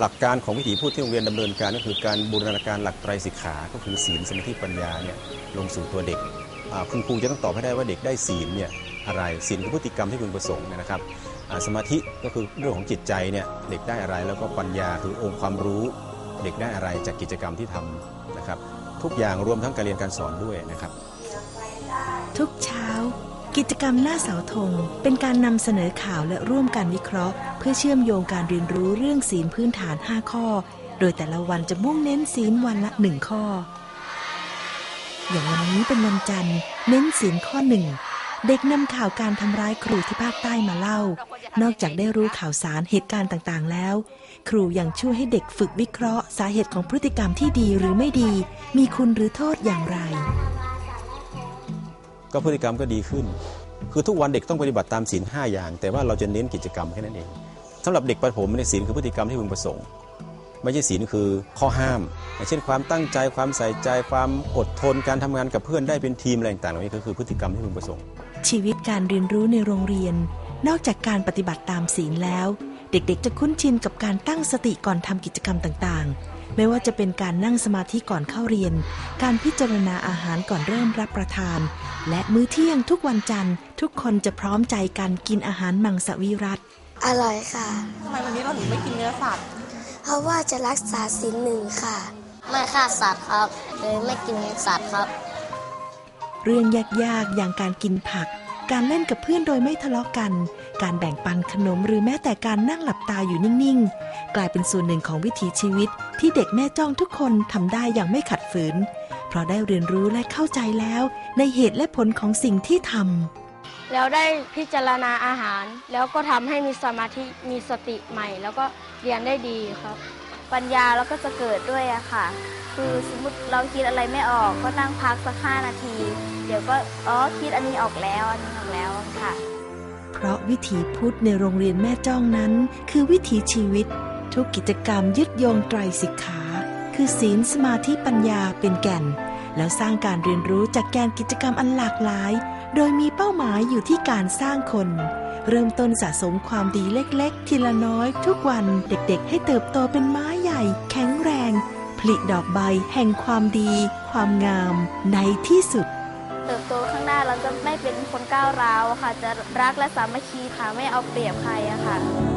หลักการของวิถีพูดที่โรงเรียนดำเนินการก็คือการบูรณาการหลักไตรสิกขาก็คือศีลสมาธิปัญญาเนี่ยลงสู่ตัวเด็กคุณครูจะต้องตอบให้ได้ว่าเด็กได้ศีลเนี่ยอะไรศีลคือพฤติกรรมที่พึงประสงค์นะครับสมาธิก็คือเรื่องของจิตใจเนี่ยเด็กได้อะไรแล้วก็ปัญญาคือองค์ความรู้เด็กได้อะไรจากกิจกรรมที่ทำนะครับ ทุกอย่างรวมทั้งการเรียนการสอนด้วยนะครับ ทุกเช้า กิจกรรมหน้าเสาธงเป็นการนำเสนอข่าวและร่วมกันวิเคราะห์ เพื่อเชื่อมโยงการเรียนรู้เรื่องศีลพื้นฐาน 5 ข้อ โดยแต่ละวันจะมุ่งเน้นศีลวันละ 1 ข้อ อย่างวันนี้เป็นวันจันทร์ เน้นศีลข้อหนึ่งเด็กนำข่าวการทำร้ายครูที่ภาคใต้มาเล่า นอกจากได้รู้ข่าวสารเหตุการณ์ต่างๆ แล้ว ครูยังช่วยให้เด็กฝึกวิเคราะห์ สาเหตุของพฤติกรรมที่ดีหรือไม่ดี มีคุณหรือโทษอย่างไร ก็พฤติกรรมก็ดีขึ้น คือทุกวันเด็กต้องปฏิบัติตามศีลห้าอย่าง แต่ว่าเราจะเน้นกิจกรรมแค่นั้นเองสำหรับเด็กประถมในศีลคือพฤติกรรมที่พึงประสงค์ ไม่ใช่ศีลคือข้อห้ามอย่างเช่นความตั้งใจความใส่ใจความอดทนการทำงานกับเพื่อนได้เป็นทีมอะไรต่างๆเหล่านี้ก็คือพฤติกรรมที่พึงประสงค์ ชีวิตการเรียนรู้ในโรงเรียน นอกจากการปฏิบัติตามศีลแล้ว เด็กๆ จะคุ้นชินกับการตั้งสติก่อนทำกิจกรรมต่างๆ ไม่ว่าจะเป็นการนั่งสมาธิก่อนเข้าเรียน การพิจารณาอาหารก่อนเริ่มรับประทาน และมื้อเที่ยงทุกวันจันทร์ ทุกคนจะพร้อมใจกันกินอาหารมังสวิรัตอร่อยค่ะทำไมวันนี้เราถึงไม่กินเนื้อสัตว์เพราะว่าจะรักษาศีลหนึ่งค่ะ ไม่ฆ่าสัตว์ครับเลยไม่กินสัตว์ครับ เรื่องยากๆอย่างการกินผัก การเล่นกับเพื่อนโดยไม่ทะเลาะกัน การแบ่งปันขนมหรือแม้แต่การนั่งหลับตาอยู่นิ่งๆ กลายเป็นส่วนหนึ่งของวิถีชีวิต ที่เด็กแม่จ้องทุกคนทำได้อย่างไม่ขัดฝืน เพราะได้เรียนรู้และเข้าใจแล้ว ในเหตุและผลของสิ่งที่ทำแล้วได้พิจารณาอาหาร แล้วก็ทำให้มีสมาธิมีสติใหม่ แล้วก็เรียนได้ดีครับ ปัญญาแล้วก็จะเกิดด้วยอะค่ะ คือสมมติเราคิดอะไรไม่ออกก็นั่งพักสักห้านาที เดี๋ยวก็อ๋อคิดอันนี้ออกแล้วอันนี้ออกแล้วค่ะ เพราะวิถีพุทธในโรงเรียนแม่จ้องนั้น คือวิถีชีวิต ทุกกิจกรรมยึดโยงไตรสิกขา คือศีลสมาธิปัญญาเป็นแก่น แล้วสร้างการเรียนรู้จากแกนกิจกรรมอันหลากหลาย โดยมีเป้าหมายอยู่ที่การสร้างคนเริ่มต้นสะสมความดีเล็กๆ ทีละน้อยทุกวันเด็กๆ ให้เติบโตเป็นไม้ แข็งแรง ผลิดอกใบแห่งความดี ความงามในที่สุด เติบโตข้างหน้าเราจะไม่เป็นคนก้าวร้าวค่ะ จะรักและสามัคคีค่ะ ไม่เอาเปรียบใครอะค่ะ